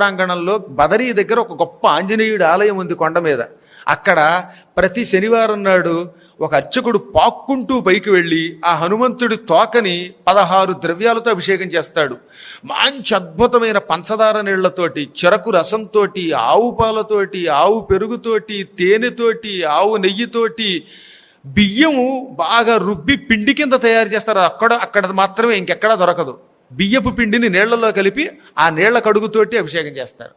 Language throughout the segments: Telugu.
ప్రాంగణంలో బదరీ దగ్గర ఒక గొప్ప ఆంజనేయుడి ఆలయం ఉంది కొండ మీద. అక్కడ ప్రతి శనివారం నాడు ఒక అర్చకుడు పాక్కుంటూ పైకి వెళ్ళి ఆ హనుమంతుడి తోకని పదహారు ద్రవ్యాలతో అభిషేకం చేస్తాడు. మంచి అద్భుతమైన పంచదార నీళ్ళతోటి చెరకు రసంతోటి ఆవు పాలతోటి ఆవు పెరుగుతోటి తేనెతోటి ఆవు నెయ్యితోటి బియ్యము బాగా రుబ్బి పిండి కింద తయారు చేస్తారు. అక్కడ అక్కడ మాత్రమే ఇంకెక్కడా దొరకదు. బియ్యపు పిండిని నీళ్ళలో కలిపి ఆ నీళ్ళ కడుగుతోటి అభిషేకం చేస్తారు.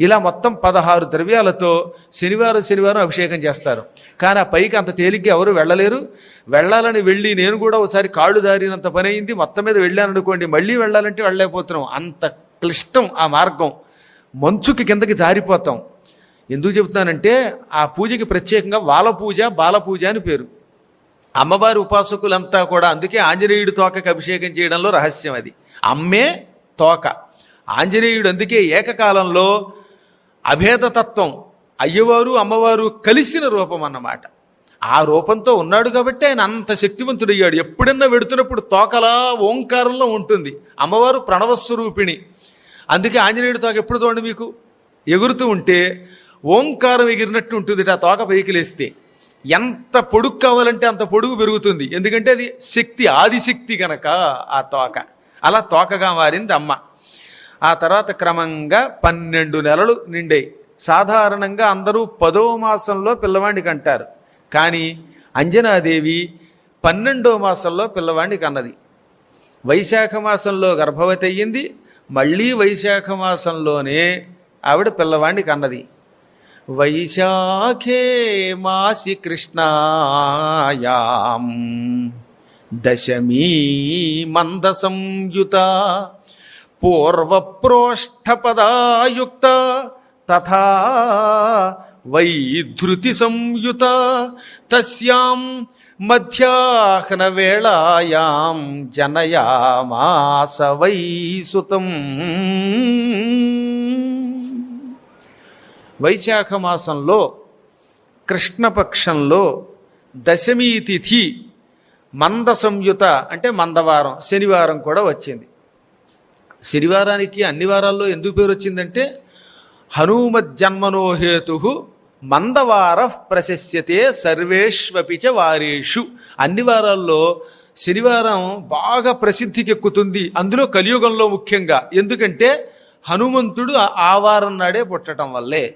ఇలా మొత్తం పదహారు ద్రవ్యాలతో శనివారం శనివారం అభిషేకం చేస్తారు. కానీ ఆ పైకి అంత తేలిగ్గా ఎవరు వెళ్ళలేరు. వెళ్ళాలని వెళ్ళి నేను కూడా ఒకసారి కాళ్ళు దారినంత పని అయింది. మొత్తం మీద వెళ్ళాను అనుకోండి మళ్ళీ వెళ్ళాలంటే వెళ్ళలేకపోతున్నాం. అంత క్లిష్టం ఆ మార్గం. మంచుకి కిందకి జారిపోతాం. ఎందుకు చెబుతానంటే ఆ పూజకి ప్రత్యేకంగా వాల పూజ బాల పూజ అని పేరు. అమ్మవారి ఉపాసకులంతా కూడా అందుకే ఆంజనేయుడి తోకకి అభిషేకం చేయడంలో రహస్యం అది. అమ్మే తోక. ఆంజనేయుడు అందుకే ఏకకాలంలో అభేదతత్వం అయ్యవారు అమ్మవారు కలిసిన రూపం అన్నమాట. ఆ రూపంతో ఉన్నాడు కాబట్టి ఆయన అంత శక్తివంతుడయ్యాడు. ఎప్పుడన్నా వెడుతున్నప్పుడు తోకలా ఓంకారంలో ఉంటుంది. అమ్మవారు ప్రణవస్వరూపిణి. అందుకే ఆంజనేయుడి తోక ఎప్పుడు చూడండి మీకు? ఎగురుతూ ఉంటే ఓంకారం ఎగిరినట్టు ఉంటుంది ఆ తోక పైకి లేస్తే. ఎంత పొడుగు కావాలంటే అంత పొడుగు పెరుగుతుంది. ఎందుకంటే అది శక్తి ఆదిశక్తి గనక ఆ తోక. అలా తోకగా మారింది అమ్మ. ఆ తర్వాత క్రమంగా పన్నెండు నెలలు నిండాయి. సాధారణంగా అందరూ పదో మాసంలో పిల్లవాడిని కంటారు. కానీ అంజనాదేవి పన్నెండో మాసంలో పిల్లవాడిని కన్నది. వైశాఖ మాసంలో గర్భవతి అయ్యింది. మళ్ళీ వైశాఖ మాసంలోనే ఆవిడ పిల్లవాడిని కన్నది. వైశాఖే మాసి కృష్ణాయాం. దశమీ మంద సంయుత పూర్వప్రోష్ఠపదాయుక్త తథా వైధృతి సంయుత తస్యాం మధ్యాహ్న వేళాయాం జనయామాస వైసుతం వైశాఖ మాసంలో కృష్ణపక్షంలో దశమీ తిథి మంద సంయుత అంటే మందవారం శనివారం కూడా వచ్చింది. శనివారానికి అన్ని వారాల్లో ఎందుకు పేరు వచ్చిందంటే హనుమజ్జన్మనోహేతు మందవార ప్రశస్యతే సర్వేష్వపిచ వారేషు. అన్ని వారాల్లో శనివారం బాగా ప్రసిద్ధికి ఎక్కుతుంది అందులో కలియుగంలో ముఖ్యంగా. ఎందుకంటే హనుమంతుడు ఆ వారం నాడే పుట్టడం వల్లే.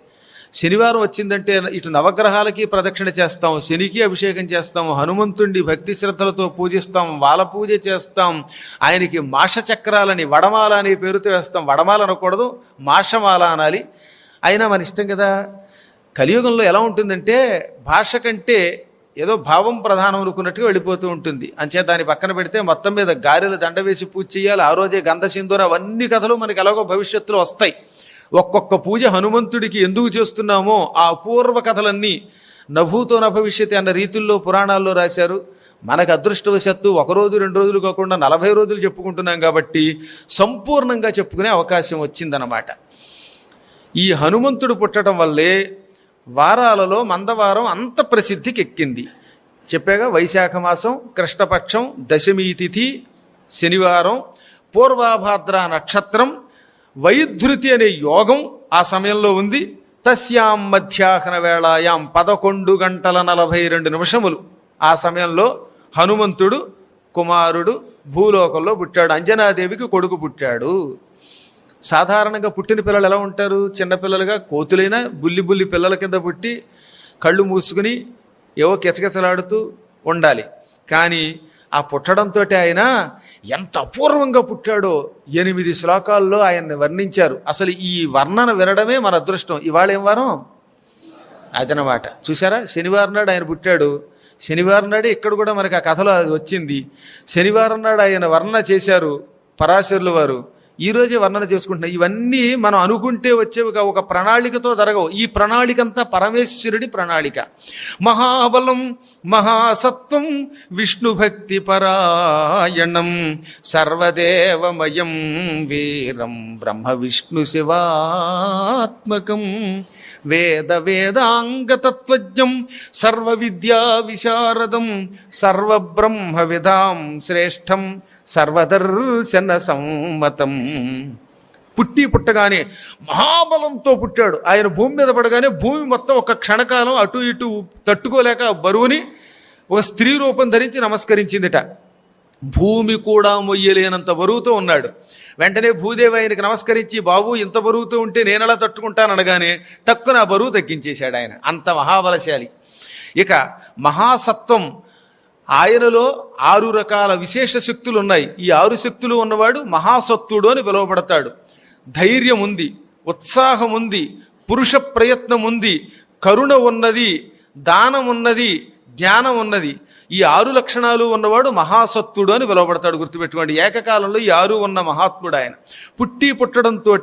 శనివారం వచ్చిందంటే ఇటు నవగ్రహాలకి ప్రదక్షిణ చేస్తాం శనికి అభిషేకం చేస్తాం హనుమంతుడిని భక్తి శ్రద్ధలతో పూజిస్తాం వాల పూజ చేస్తాం ఆయనకి మాషచక్రాలని వడమాల అనే పేరుతో వేస్తాం. వడమాల అనకూడదు మాషమాల అనాలి. అయినా మన ఇష్టం కదా. కలియుగంలో ఎలా ఉంటుందంటే భాష కంటే ఏదో భావం ప్రధానం అనుకున్నట్టుగా వెళ్ళిపోతూ ఉంటుంది. అంచే దాని పక్కన పెడితే మొత్తం మీద గారెలు దండ వేసి పూజ చేయాలి. ఆ రోజే గంధ సింధూర అవన్నీ కథలు మనకి ఎలాగో భవిష్యత్తులో వస్తాయి. ఒక్కొక్క పూజ హనుమంతుడికి ఎందుకు చేస్తున్నామో ఆ అపూర్వ కథలన్నీ నభూతో నభవిష్యతి అన్న రీతుల్లో పురాణాల్లో రాశారు. మనకు అదృష్టవశాత్తు ఒక రోజు రెండు రోజులు కాకుండా నలభై రోజులు చెప్పుకుంటున్నాం కాబట్టి సంపూర్ణంగా చెప్పుకునే అవకాశం వచ్చిందనమాట ఈ హనుమంతుడు పుట్టడం వల్లే వారాలలో మందవారం అంత ప్రసిద్ధికి ఎక్కింది. చెప్పాగా వైశాఖ మాసం కృష్ణపక్షం దశమి తిథి శనివారం పూర్వాభాద్ర నక్షత్రం వైధృతి అనే యోగం ఆ సమయంలో ఉంది. తస్యాం మధ్యాహ్న వేళాయాం పదకొండు గంటల నలభై రెండు నిమిషములు. ఆ సమయంలో హనుమంతుడు కుమారుడు భూలోకంలో పుట్టాడు. అంజనాదేవికి కొడుకు పుట్టాడు. సాధారణంగా పుట్టిన పిల్లలు ఎలా ఉంటారు? చిన్నపిల్లలుగా కోతులైనా బుల్లి బుల్లి పిల్లల కింద పుట్టి కళ్ళు మూసుకుని ఏవో కిచకిచలాడుతూ ఉండాలి. కానీ ఆ పుట్టడంతో ఆయన ఎంత అపూర్వంగా పుట్టాడో. ఎనిమిది శ్లోకాల్లో ఆయన్ని వర్ణించారు. అసలు ఈ వర్ణన వినడమే మన అదృష్టం. ఇవాళ ఏం వారం? అదనమాట. చూసారా శనివారం నాడు ఆయన పుట్టాడు. శనివారం నాడే ఇక్కడ కూడా మనకి ఆ కథలో అది వచ్చింది. శనివారం నాడు ఆయన వర్ణన చేశారు పరాశరులు వారు. ఈరోజే వర్ణన చేసుకుంటున్నాం. ఇవన్నీ మనం అనుకుంటే వచ్చేవి ఒక ప్రణాళికతో జరగవు. ఈ ప్రణాళిక అంతా పరమేశ్వరుడి ప్రణాళిక. మహాబలం మహాసత్వం విష్ణుభక్తి పరాయణం సర్వదేవమయం వీరం బ్రహ్మ విష్ణు శివాత్మకం వేద వేదాంగతత్వజ్ఞం సర్వ విద్యా విశారదం సర్వబ్రహ్మ విధాం శ్రేష్టం సర్వదర్శన సమ్మతం. పుట్టి పుట్టగానే మహాబలంతో పుట్టాడు. ఆయన భూమి మీద పడగానే భూమి మొత్తం ఒక క్షణకాలం అటు ఇటు తట్టుకోలేక బరువుని ఒక స్త్రీ రూపం ధరించి నమస్కరించిందిట. భూమి కూడా మొయ్యలేనంత బరువుతో ఉన్నాడు. వెంటనే భూదేవి ఆయనకి నమస్కరించి బాబు ఇంత బరువుతో ఉంటే నేను ఎలా తట్టుకుంటాను? అనగానే టక్కున బరువు తగ్గించేశాడు ఆయన. అంత మహాబలశాలి. ఇక మహాసత్వం ఆయనలో ఆరు రకాల విశేష శక్తులు ఉన్నాయి ఈ ఆరు శక్తులు ఉన్నవాడు మహాసత్తుడు అని పిలువబడతాడు. ధైర్యం ఉంది ఉత్సాహం ఉంది పురుష ప్రయత్నం ఉంది కరుణ ఉన్నది దానం ఉన్నది జ్ఞానం ఉన్నది. ఈ ఆరు లక్షణాలు ఉన్నవాడు మహాసత్తుడు అని పిలువబడతాడు. గుర్తుపెట్టుకోండి ఏకకాలంలో ఈ ఆరు ఉన్న మహాత్ముడు ఆయన పుట్టి పుట్టడంతో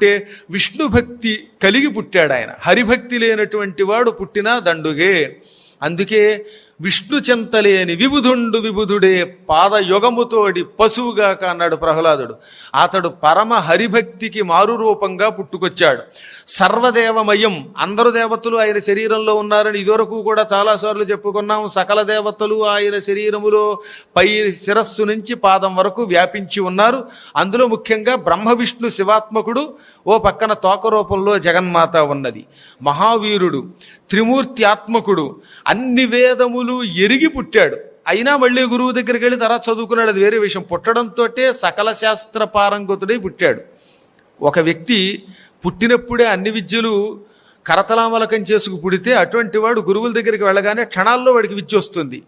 విష్ణు భక్తి కలిగి పుట్టాడు ఆయన హరిభక్తి లేనటువంటి వాడు పుట్టినా దండుగే. అందుకే విష్ణు చెంతలేని విబుధుండు విబుధుడే పాదయుగముతోడి పశువుగా అన్నాడు ప్రహ్లాదుడు. అతడు పరమ హరిభక్తికి మారు రూపంగా పుట్టుకొచ్చాడు. సర్వదేవమయం అందరు దేవతలు ఆయన శరీరంలో ఉన్నారని ఇదివరకు కూడా చాలాసార్లు చెప్పుకున్నాం. సకల దేవతలు ఆయన శరీరములో పై శిరస్సు నుంచి పాదం వరకు వ్యాపించి ఉన్నారు. అందులో ముఖ్యంగా బ్రహ్మ విష్ణు శివాత్మకుడు ఓ పక్కన తోక రూపంలో జగన్మాత ఉన్నది. మహావీరుడు త్రిమూర్తి ఆత్మకుడు అన్ని వేదములు ఎరిగి పుట్టాడు. అయినా మళ్ళీ గురువు దగ్గరికి వెళ్ళి తర్వాత చదువుకున్నాడు. అది వేరే విషయం. పుట్టడంతో సకల శాస్త్ర పారంగతుడై పుట్టాడు. ఒక వ్యక్తి పుట్టినప్పుడే అన్ని విద్యలు కరతలామలకం చేసుకు పుడితే అటువంటి వాడు గురువుల దగ్గరికి వెళ్ళగానే క్షణాల్లో వాడికి విద్య వస్తుంది.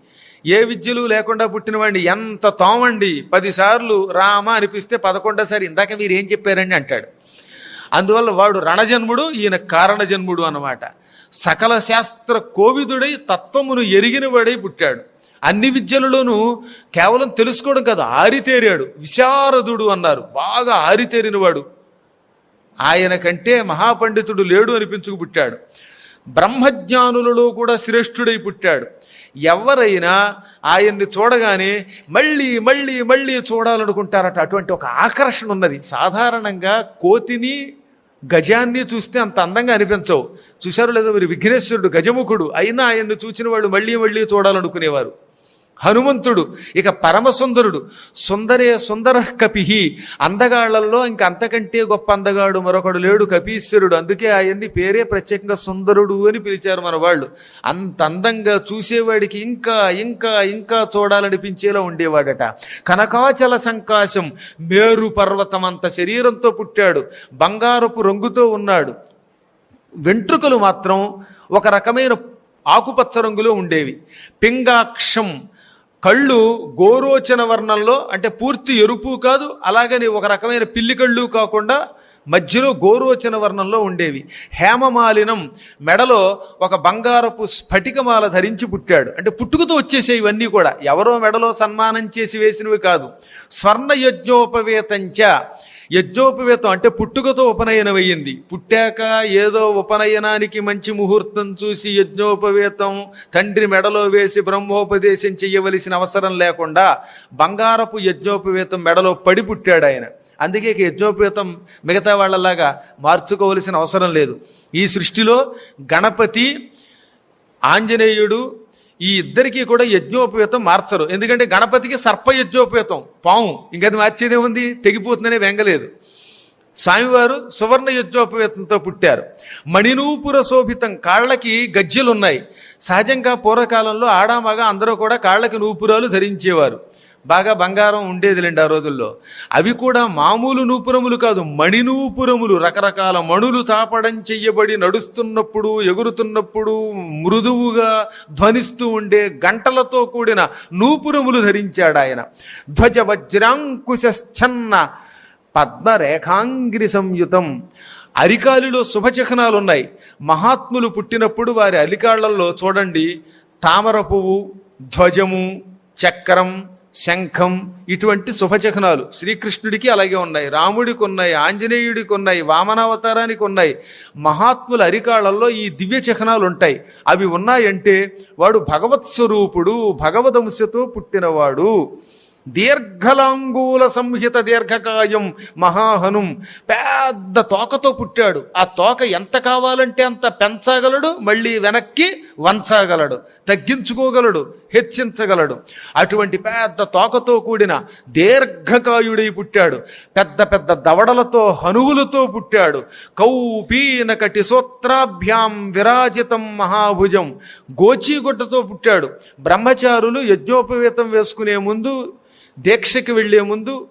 ఏ విద్యలు లేకుండా పుట్టినవాడిని ఎంత తోమండి. పదిసార్లు రామ అనిపిస్తే పదకొండోసారి ఇందాక మీరు ఏం చెప్పారండి అంటాడు. అందువల్ల వాడు రణజన్ముడు ఈయన కారణజన్ముడు అన్నమాట. సకల శాస్త్ర కోవిదుడై తత్వమును ఎరిగిన వాడై పుట్టాడు. అన్ని విద్యలలోనూ కేవలం తెలుసుకోవడం కాదు ఆరితేరాడు. విశారదుడు అన్నారు. బాగా ఆరితేరినవాడు ఆయన కంటే మహాపండితుడు లేడు అనిపించుకు పుట్టాడు. బ్రహ్మజ్ఞానులలో కూడా శ్రేష్ఠుడై పుట్టాడు. ఎవరైనా ఆయన్ని చూడగానే మళ్ళీ మళ్ళీ మళ్ళీ చూడాలనుకుంటారట. అటువంటి ఒక ఆకర్షణ ఉన్నది. సాధారణంగా కోతిని గజాన్ని చూస్తే అంత అందంగా అనిపించవు. చూశారు లేదో మీరు విఘ్నేశ్వరుడు గజముఖుడు. అయినా ఆయన్ని చూచిన వాళ్ళు మళ్ళీ మళ్ళీ చూడాలనుకునేవారు. హనుమంతుడు ఇక పరమసుందరుడు సుందరే సుందర కపిహి అందగాళ్ళలో ఇంక అంతకంటే గొప్ప అందగాడు మరొకడు లేడు కపీశ్వరుడు అందుకే ఆయన్ని పేరే ప్రత్యేకంగా సుందరుడు అని పిలిచారు మన వాళ్ళు. అంత అందంగా చూసేవాడికి ఇంకా ఇంకా ఇంకా చూడాలనిపించేలా ఉండేవాడట. కనకాచల సంకాశం మేరు పర్వతం అంత శరీరంతో పుట్టాడు. బంగారపు రంగుతో ఉన్నాడు. వెంట్రుకలు మాత్రం ఒక రకమైన ఆకుపచ్చ రంగులో ఉండేవి. పింగాక్షం కళ్ళు గోరోచన వర్ణంలో అంటే పూర్తి ఎరుపు కాదు అలాగని ఒక రకమైన పిల్లి కళ్ళు కాకుండా మధ్యలో గోరోచన వర్ణంలో ఉండేవి. హేమమాలినం మెడలో ఒక బంగారపు స్ఫటికమాల ధరించి పుట్టాడు. అంటే పుట్టుకతో వచ్చేసే ఇవన్నీ కూడా. ఎవరో మెడలో సన్మానం చేసి వేసినవి కాదు. స్వర్ణ యజ్జోపవేతం యజ్ఞోపవేతం అంటే పుట్టుకతో ఉపనయనమయ్యింది పుట్టాక ఏదో ఉపనయనానికి మంచి ముహూర్తం చూసి యజ్ఞోపవేతం తండ్రి మెడలో వేసి బ్రహ్మోపదేశం చెయ్యవలసిన అవసరం లేకుండా బంగారపు యజ్ఞోపవేతం మెడలో పడి పుట్టాడు ఆయన. అందుకే యజ్ఞోపేతం మిగతా వాళ్ళలాగా మార్చుకోవలసిన అవసరం లేదు. ఈ సృష్టిలో గణపతి ఆంజనేయుడు ఈ ఇద్దరికీ కూడా యజ్ఞోపేతం మార్చరు. ఎందుకంటే గణపతికి సర్ప యజ్ఞోపేతం పాము. ఇంకది మార్చేదే ఉంది. తెగిపోతుందనే వెంగలేదు స్వామివారు సువర్ణ యజ్ఞోపేతంతో పుట్టారు. మణినూపుర శోభితం కాళ్ళకి గజ్జెలున్నాయి. సహజంగా పూర్వకాలంలో ఆడామగా అందరూ కూడా కాళ్ళకి నూపురాలు ధరించేవారు. బాగా బంగారం ఉండేదిలేండి ఆ రోజుల్లో. అవి కూడా మామూలు నూపురములు కాదు మణి నూపురములు. రకరకాల మణులు తాపడం చెయ్యబడి నడుస్తున్నప్పుడు ఎగురుతున్నప్పుడు మృదువుగా ధ్వనిస్తూ ఉండే గంటలతో కూడిన నూపురములు ధరించాడు ఆయన. ధ్వజ వజ్రాంకుశన్న పద్మరేఖాంగిరి సంయుతం. అరికాలిలో శుభచిహ్నాలు ఉన్నాయి మహాత్ములు పుట్టినప్పుడు వారి అలికాళ్ళలో చూడండి తామర పువ్వు ధ్వజము చక్రం శంఖం ఇటువంటి శుభచిహ్నాలు శ్రీకృష్ణుడికి అలాగే ఉన్నాయి రాముడికి ఉన్నాయి ఆంజనేయుడికి ఉన్నాయి వామనావతారానికి ఉన్నాయి. మహాత్ముల అరికాళ్ళలో ఈ దివ్య చిహ్నాలు ఉంటాయి. అవి ఉన్నాయంటే వాడు భగవత్ స్వరూపుడు భగవదంశతో పుట్టినవాడు. దీర్ఘలాంగూల సంహిత దీర్ఘకాయం మహాహనుం. పెద్ద తోకతో పుట్టాడు. ఆ తోక ఎంత కావాలంటే అంత పెంచగలడు మళ్ళీ వెనక్కి వంచగలడు తగ్గించుకోగలడు హెచ్చించగలడు. అటువంటి పెద్ద తోకతో కూడిన దీర్ఘకాయుడై పుట్టాడు. పెద్ద పెద్ద దవడలతో హనువులతో పుట్టాడు. కౌపీనకటి సూత్రాభ్యాం విరాజితం మహాభుజం. గోచీగుడ్డతో పుట్టాడు. బ్రహ్మచారులు యజ్ఞోపవేతం వేసుకునే ముందు దీక్షకి వెళ్ళే ముందు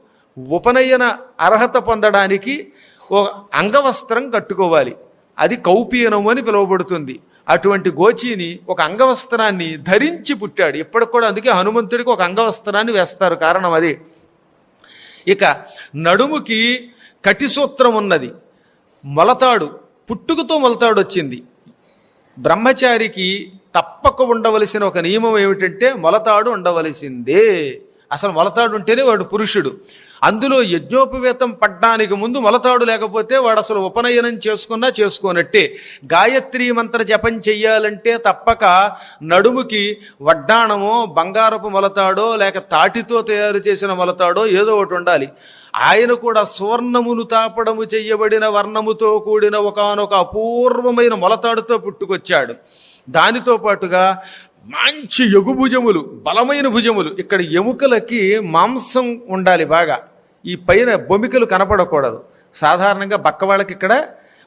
ఉపనయన అర్హత పొందడానికి ఓ అంగవస్త్రం కట్టుకోవాలి. అది కౌపీనం అని పిలువబడుతుంది. అటువంటి గోచీని ఒక అంగవస్త్రాన్ని ధరించి పుట్టాడు. ఇప్పటికి కూడా అందుకే హనుమంతుడికి ఒక అంగవస్త్రాన్ని వేస్తారు. కారణం అది. ఇక నడుముకి కటిసూత్రం ఉన్నది. మొలతాడు పుట్టుకతో మొలతాడు వచ్చింది. బ్రహ్మచారికి తప్పక ఉండవలసిన ఒక నియమం ఏమిటంటే మొలతాడు ఉండవలసిందే. అసలు మొలతాడు ఉంటేనే వాడు పురుషుడు. అందులో యజ్ఞోపవేతం పడ్డానికి ముందు మొలతాడు లేకపోతే వాడు అసలు ఉపనయనం చేసుకున్నా చేసుకోనట్టే. గాయత్రి మంత్ర జపం చెయ్యాలంటే తప్పక నడుముకి వడ్డాణమో బంగారపు మొలతాడో లేక తాటితో తయారు చేసిన మొలతాడో ఏదో ఒకటి ఉండాలి. ఆయన కూడా సువర్ణమును తాపడము చెయ్యబడిన వర్ణముతో కూడిన ఒకనొక అపూర్వమైన మొలతాడుతో పుట్టుకొచ్చాడు. దానితో పాటుగా మంచి ఎగు భుజములు బలమైన భుజములు. ఇక్కడ ఎముకలకి మాంసం ఉండాలి బాగా. ఈ పైన బొమికలు కనపడకూడదు. సాధారణంగా బక్కవాళ్ళకి ఇక్కడ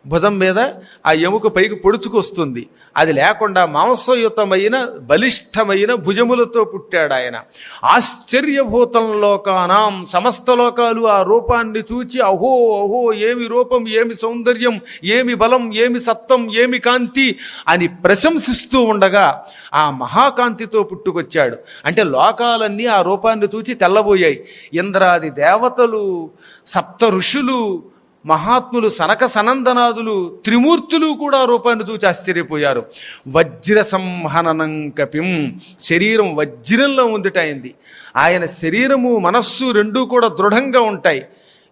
భుజం మీద ఆ ఎముక పైకి పొడుచుకొస్తుంది. అది లేకుండా మాంసయుతమైన బలిష్టమైన భుజములతో పుట్టాడు ఆయన. ఆశ్చర్యభూతం లోకానాం సమస్త లోకాలు ఆ రూపాన్ని చూచి అహో అహో ఏమి రూపం ఏమి సౌందర్యం ఏమి బలం ఏమి సత్వం ఏమి కాంతి అని ప్రశంసిస్తూ ఉండగా ఆ మహాకాంతితో పుట్టుకొచ్చాడు. అంటే లోకాలన్నీ ఆ రూపాన్ని చూచి తెల్లబోయాయి. ఇంద్రాది దేవతలు సప్త ఋషులు మహాత్ములు సనక సనందనాదులు త్రిమూర్తులు కూడా రూపాన్ని చూచి ఆశ్చర్యపోయారు. వజ్ర సంహననం కపిం. శరీరం వజ్రంలో ఉందిటైంది. ఆయన శరీరము మనస్సు రెండూ కూడా దృఢంగా ఉంటాయి.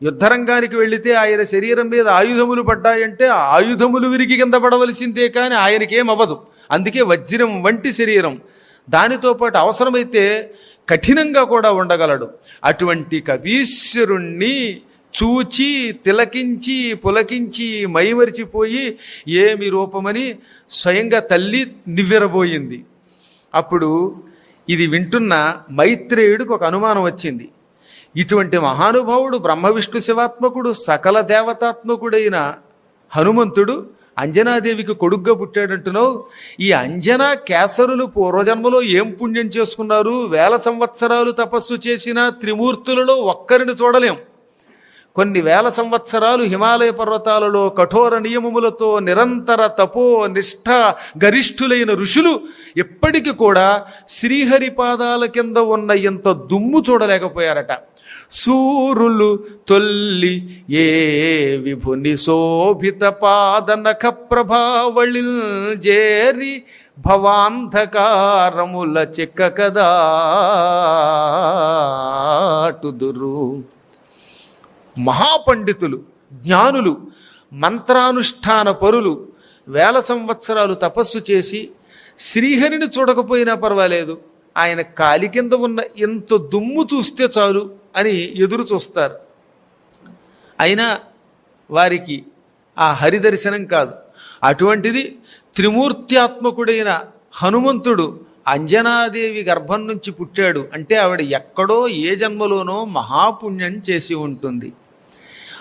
యుద్ధరంగానికి వెళితే ఆయన శరీరం మీద ఆయుధములు పడ్డాయంటే ఆయుధములు విరిగి కింద పడవలసిందే కానీ ఆయనకేం అవ్వదు అందుకే వజ్రం వంటి శరీరం. దానితో పాటు అవసరమైతే కఠినంగా కూడా ఉండగలడు. అటువంటి కవీశ్వరుణ్ణి చూచి తిలకించి పులకించి మైమరిచిపోయి ఏమి రూపమని స్వయంగా తల్లి నివ్వెరబోయింది. అప్పుడు ఇది వింటున్న మైత్రేయుడికి ఒక అనుమానం వచ్చింది. ఇటువంటి మహానుభావుడు బ్రహ్మ విష్ణు శివాత్మకుడు సకల దేవతాత్మకుడైన హనుమంతుడు అంజనాదేవికి కొడుగ్గా పుట్టాడంటున్నావు. ఈ అంజనా కేసరులు పూర్వజన్మలో ఏం పుణ్యం చేసుకున్నారు? వేల సంవత్సరాలు తపస్సు చేసిన త్రిమూర్తులలో ఒక్కరిని చూడలేం. కొన్ని వేల సంవత్సరాలు హిమాలయ పర్వతాలలో కఠోర నియమములతో నిరంతర తపో నిష్ఠ గరిష్ఠులైన ఋషులు ఎప్పటికీ కూడా శ్రీహరి పాదాల కింద ఉన్న ఇంత దుమ్ము చూడలేకపోయారట. సూరులు తొల్లి ఏ విభుని శోభిత పాదనఖ ప్రభావళి జేరి భవాంధకారముల చిక్క మహాపండితులు జ్ఞానులు మంత్రానుష్ఠాన పరులు వేల సంవత్సరాలు తపస్సు చేసి శ్రీహరిని చూడకపోయినా పర్వాలేదు. ఆయన కాలి కింద ఉన్న ఎంత దుమ్ము చూస్తే చాలు అని ఎదురు చూస్తారు. అయినా వారికి ఆ హరి దర్శనం కాదు. అటువంటిది త్రిమూర్త్యాత్మకుడైన హనుమంతుడు అంజనాదేవి గర్భం నుంచి పుట్టాడు. అంటే ఆవిడ ఎక్కడో ఏ జన్మలోనో మహాపుణ్యం చేసి ఉంటుంది.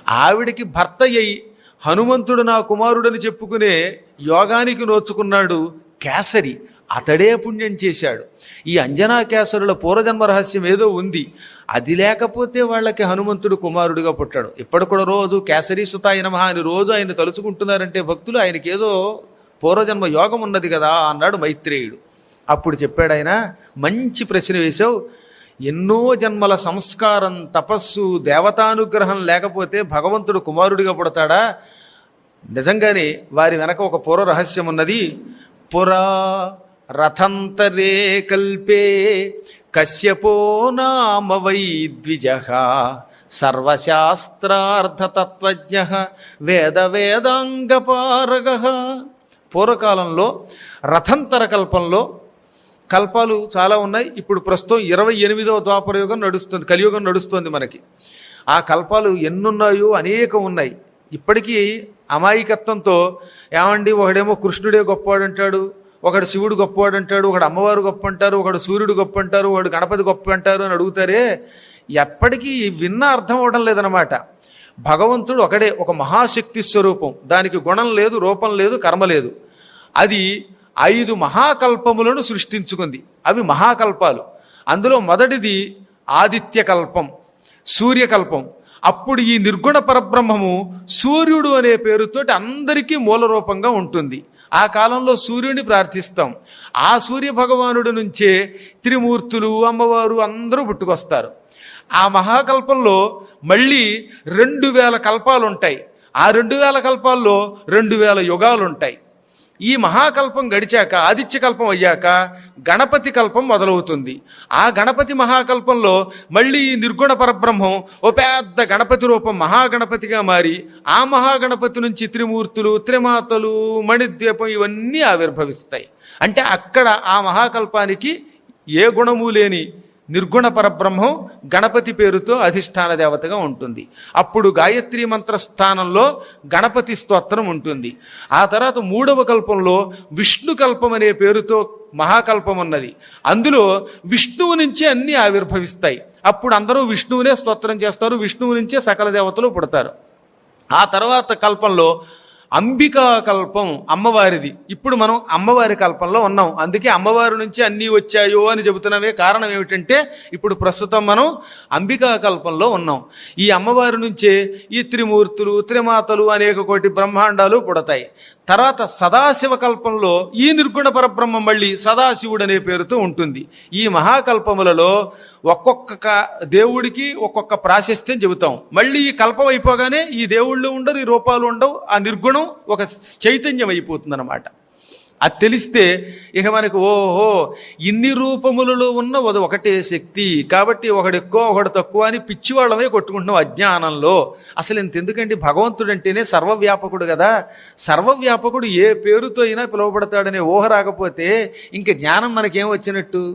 ఆవిడికి భర్త అయి హనుమంతుడు నా కుమారుడని చెప్పుకునే యోగానికి నోచుకున్నాడు కేసరి. అతడే పుణ్యం చేశాడు. ఈ అంజనా కేసరుల పూర్వజన్మ రహస్యం ఏదో ఉంది. అది లేకపోతే వాళ్ళకి హనుమంతుడు కుమారుడిగా పుట్టాడు. ఇప్పటి కూడా రోజు కేసరి సుతాయి నమః అని రోజు ఆయన తలుచుకుంటున్నారంటే భక్తులు ఆయనకి ఏదో పూర్వజన్మ యోగం ఉన్నది కదా అన్నాడు మైత్రేయుడు. అప్పుడు చెప్పాడు ఆయన మంచి ప్రశ్న వేశావు. ఎన్నో జన్మల సంస్కారం తపస్సు దేవతానుగ్రహం లేకపోతే భగవంతుడు కుమారుడిగా పుడతాడా? నిజంగానే వారి వెనక ఒక పూర్వ రహస్యం ఉన్నది పురా రథంతరే కల్పే కశ్యపో నామ వై ద్విజ సర్వశాస్త్రార్థతత్వజ్ఞ వేద వేదాంగపారగ పూర్వకాలంలో రథంతర కల్పంలో కల్పాలు చాలా ఉన్నాయి. ఇప్పుడు ప్రస్తుతం ఇరవై ఎనిమిదవ ద్వాపరయుగం నడుస్తుంది కలియుగం నడుస్తుంది మనకి. ఆ కల్పాలు ఎన్నున్నాయో అనేకం ఉన్నాయి. ఇప్పటికీ అమాయకత్వంతో ఏమండి ఒకడేమో కృష్ణుడే గొప్పవాడంటాడు ఒకడు శివుడు గొప్పవాడు అంటాడు ఒకడు అమ్మవారు గొప్ప అంటారు ఒకడు సూర్యుడు గొప్ప అంటారు ఒకడు గణపతి గొప్ప అంటారు అని అడుగుతారే ఎప్పటికీ విన్న అర్థం అవడం లేదనమాట భగవంతుడు ఒకడే ఒక మహాశక్తి స్వరూపం. దానికి గుణం లేదు రూపం లేదు కర్మ లేదు. అది ఐదు మహాకల్పములను సృష్టించుకుంది. అవి మహాకల్పాలు. అందులో మొదటిది ఆదిత్య కల్పం సూర్యకల్పం. అప్పుడు ఈ నిర్గుణ పరబ్రహ్మము సూర్యుడు అనే పేరుతోటి అందరికీ మూల రూపంగా ఉంటుంది. ఆ కాలంలో సూర్యుడిని ప్రార్థిస్తాం. ఆ సూర్య భగవానుడి నుంచే త్రిమూర్తులు అమ్మవారు అందరూ పుట్టుకొస్తారు. ఆ మహాకల్పంలో మళ్ళీ రెండు వేల కల్పాలు ఉంటాయి ఆ రెండు వేల కల్పాల్లో రెండు వేల యుగాలు ఉంటాయి ఈ మహాకల్పం గడిచాక ఆదిత్య కల్పం అయ్యాక గణపతి కల్పం మొదలవుతుంది. ఆ గణపతి మహాకల్పంలో మళ్ళీ నిర్గుణ పరబ్రహ్మం ఓ పెద్ద గణపతి రూపం మహాగణపతిగా మారి ఆ మహాగణపతి నుంచి త్రిమూర్తులు త్రిమాతలు మణిద్వీపం ఇవన్నీ ఆవిర్భవిస్తాయి. అంటే అక్కడ ఆ మహాకల్పానికి ఏ గుణము లేని నిర్గుణ పరబ్రహ్మం గణపతి పేరుతో అధిష్టాన దేవతగా ఉంటుంది. అప్పుడు గాయత్రి మంత్ర స్థానంలో గణపతి స్తోత్రం ఉంటుంది. ఆ తర్వాత మూడవ కల్పంలో విష్ణు కల్పం అనే పేరుతో మహాకల్పం ఉన్నది. అందులో విష్ణువు నుంచే అన్నీ ఆవిర్భవిస్తాయి. అప్పుడు అందరూ విష్ణువునే స్తోత్రం చేస్తారు విష్ణువు నుంచే సకల దేవతలు పుడతారు. ఆ తర్వాత కల్పంలో అంబికా కల్పం అమ్మవారిది. ఇప్పుడు మనం అమ్మవారి కల్పంలో ఉన్నాం. అందుకే అమ్మవారి నుంచి అన్నీ వచ్చాయో అని చెబుతున్నవే కారణం ఏమిటంటే ఇప్పుడు ప్రస్తుతం మనం అంబికా కల్పంలో ఉన్నాం. ఈ అమ్మవారి నుంచే ఈ త్రిమూర్తులు త్రిమాతలు అనేక కోటి బ్రహ్మాండాలు పుడతాయి. తర్వాత సదాశివ కల్పంలో ఈ నిర్గుణ పరబ్రహ్మ మళ్ళీ సదాశివుడు అనే పేరుతో ఉంటుంది. ఈ మహాకల్పములలో ఒక్కొక్క దేవుడికి ఒక్కొక్క ప్రాశస్త్యం చెబుతాం. మళ్ళీ ఈ కల్పం అయిపోగానే ఈ దేవుళ్ళు ఉండరు ఈ రూపాలు ఉండవు. ఆ నిర్గుణం ఒక చైతన్యం అయిపోతుంది అది తెలిస్తే ఇక మనకు ఓహో ఇన్ని రూపములలో ఉన్న అది ఒకటే శక్తి. కాబట్టి ఒకడు ఎక్కువ ఒకడు తక్కువ అని పిచ్చివాళ్ళమే కొట్టుకుంటున్నాం అజ్ఞానంలో. అసలు ఇంత ఎందుకంటే భగవంతుడు అంటేనే సర్వవ్యాపకుడు కదా. సర్వవ్యాపకుడు ఏ పేరుతో అయినా పిలువబడతాడనే ఊహ రాకపోతే ఇంక జ్ఞానం మనకేం వచ్చినట్టు?